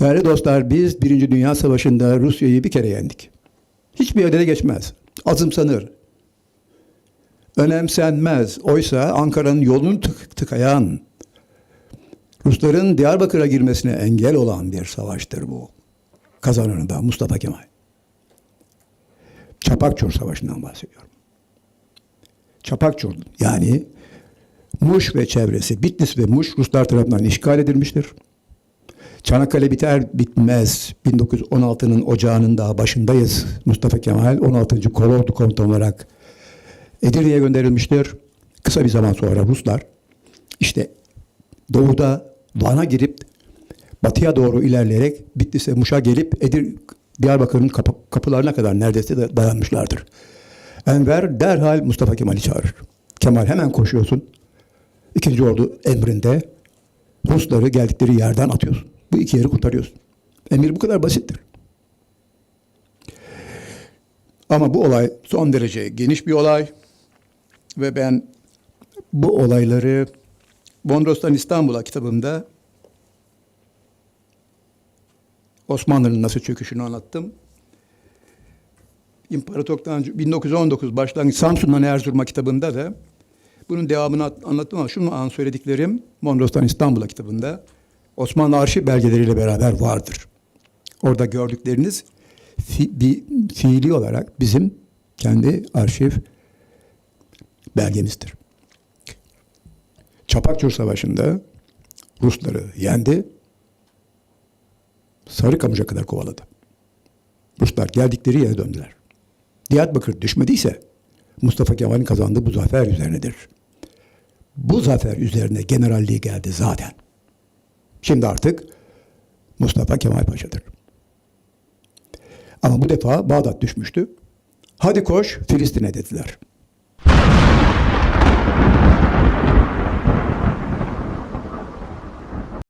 Değerli dostlar biz Birinci Dünya Savaşı'nda Rusya'yı bir kere yendik. Hiçbir de geçmez. Azımsanır. Önemsenmez. Oysa Ankara'nın yolunu tık tıkayan, Rusların Diyarbakır'a girmesine engel olan bir savaştır bu. Kazananı da Mustafa Kemal. Çapakçur Savaşı'ndan bahsediyorum. Çapakçur yani Muş ve çevresi, Bitlis ve Muş Ruslar tarafından işgal edilmiştir. Çanakkale biter bitmez 1916'nın ocağının daha başındayız. Mustafa Kemal 16. Kolordu komutan olarak Edirne'ye gönderilmiştir. Kısa bir zaman sonra Ruslar işte doğuda Van'a girip batıya doğru ilerleyerek Bitlis'e Muş'a gelip Edir Diyarbakır'ın kapı- kapılarına kadar neredeyse de dayanmışlardır. Enver derhal Mustafa Kemal'i çağırır. Kemal hemen koşuyorsun. İkinci ordu emrinde Rusları geldikleri yerden atıyorsun. Bu iki yeri kurtarıyorsun. Emir bu kadar basittir. Ama bu olay son derece geniş bir olay ve ben bu olayları Mondros'tan İstanbul'a kitabımda Osmanlı'nın nasıl çöküşünü anlattım. İmparatorluktan 1919 başlangıç Samsun'dan Erzurum'a kitabında da bunun devamını at- anlattım ama şunu an söylediklerim Mondros'tan İstanbul'a kitabında Osmanlı arşiv belgeleriyle beraber vardır. Orada gördükleriniz fi, bir fiili olarak bizim kendi arşiv belgemizdir. Çapakçur Savaşı'nda Rusları yendi. Sarıkamış'a kadar kovaladı. Ruslar geldikleri yere döndüler. Diyarbakır düşmediyse Mustafa Kemal'in kazandığı bu zafer üzerinedir. Bu zafer üzerine generalliği geldi zaten. Şimdi artık Mustafa Kemal Paşa'dır. Ama bu defa Bağdat düşmüştü. Hadi koş Filistin'e dediler.